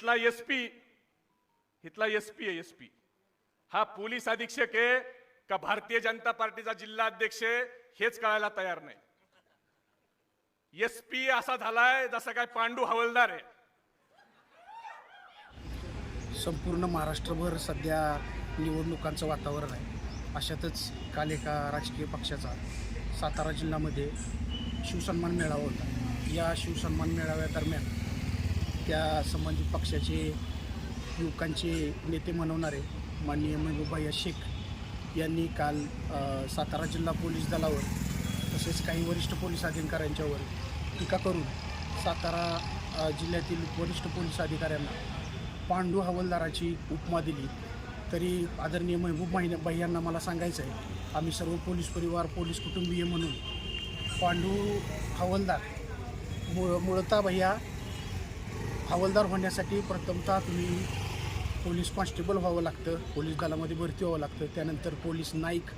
इथला S P इथला S P आहे एस पी. हा पोलीस अधीक्षक आहे का भारतीय जनता पार्टीचा जिल्हा अध्यक्ष आहे हेच कळायला तयार नाही. एस पी असा झालाय जसा काय पांडू हवलदार आहे. संपूर्ण महाराष्ट्रभर सध्या निवडणुकांचं वातावरण आहे. अशातच काल एका राजकीय पक्षाचा सातारा जिल्ह्यामध्ये शिवसन्मान मेळावा होता. या शिवसन्मान मेळाव्यादरम्यान त्या संबंधित पक्षाचे युवकांचे नेते म्हणवणारे माननीय महबूबाई शेख यांनी काल सातारा जिल्हा पोलीस दलावर तसेच काही वरिष्ठ पोलीस अधिकाऱ्यांच्यावर टीका करून सातारा जिल्ह्यातील वरिष्ठ पोलीस अधिकाऱ्यांना पांडू हवालदाराची उपमा दिली. तरी आदरणीय महबूब माहिन बाई मला सांगायचं आहे आम्ही सर्व पोलीस परिवार पोलीस कुटुंबीय म्हणून पांडू हवालदार मु मूळतः भैया हवालदार होण्यासाठी प्रथमतः तुम्ही पोलीस कॉन्स्टेबल व्हावं लागतं पोलीस दलामध्ये भरती व्हावं लागतं. त्यानंतर पोलीस नाईक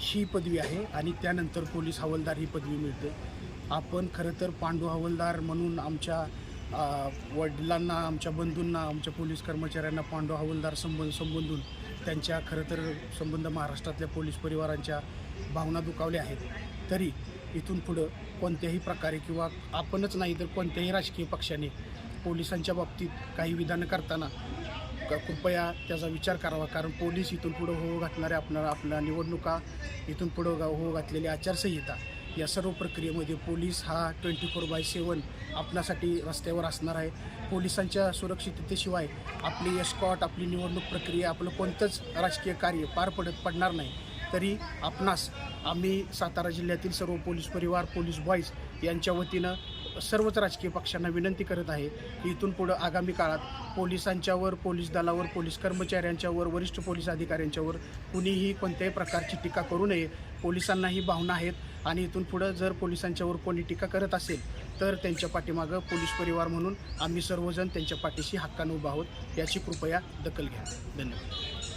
ही पदवी आहे आणि त्यानंतर पोलीस हवालदार ही पदवी मिळते. आपण खरं तर पांडू हवालदार म्हणून आमच्या वडिलांना आमच्या बंधूंना आमच्या पोलीस कर्मचाऱ्यांना पांडू हवालदार संबंध संबंधून त्यांच्या खरं तर संबंध महाराष्ट्रातल्या पोलीस परिवारांच्या भावना दुखावल्या आहेत. तरी इथून पुढं कोणत्याही प्रकारे किंवा आपणच नाही तर कोणत्याही राजकीय पक्षाने पोलिसांच्या बाबतीत काही विधानं करताना क- कृपया त्याचा विचार करावा. कारण पोलीस इथून पुढं हो घातणाऱ्या आपणाला आपल्या निवडणुका इथून पुढं गा- हो घातलेली आचारसंहिता या सर्व प्रक्रियेमध्ये पोलीस हा ट्वेंटी फोर बाय सेवन आपणासाठी रस्त्यावर असणार आहे. पोलिसांच्या सुरक्षिततेशिवाय आपली एस्कॉट आपली निवडणूक प्रक्रिया आपलं कोणतंच राजकीय कार्य पार पडत पडणार नाही. तरी आपणास आम्ही सातारा जिल्ह्यातील सर्व पोलीस परिवार पोलीस बॉईज यांच्या वतीनं सर्वच राजकीय पक्षांना विनंती करत आहे की इथून पुढं आगामी काळात पोलिसांच्यावर पोलीस दलावर पोलीस कर्मचाऱ्यांच्यावर वरिष्ठ पोलीस अधिकाऱ्यांच्यावर कुणीही कोणत्याही प्रकारची टीका करू नये. पोलिसांनाही भावना आहेत आणि इथून पुढं जर पोलिसांच्यावर कोणी टीका करत असेल तर त्यांच्या पाठीमागं पोलीस परिवार म्हणून आम्ही सर्वजण त्यांच्या पाठीशी हक्कानं उभा आहोत. याची कृपया दखल घ्या. धन्यवाद.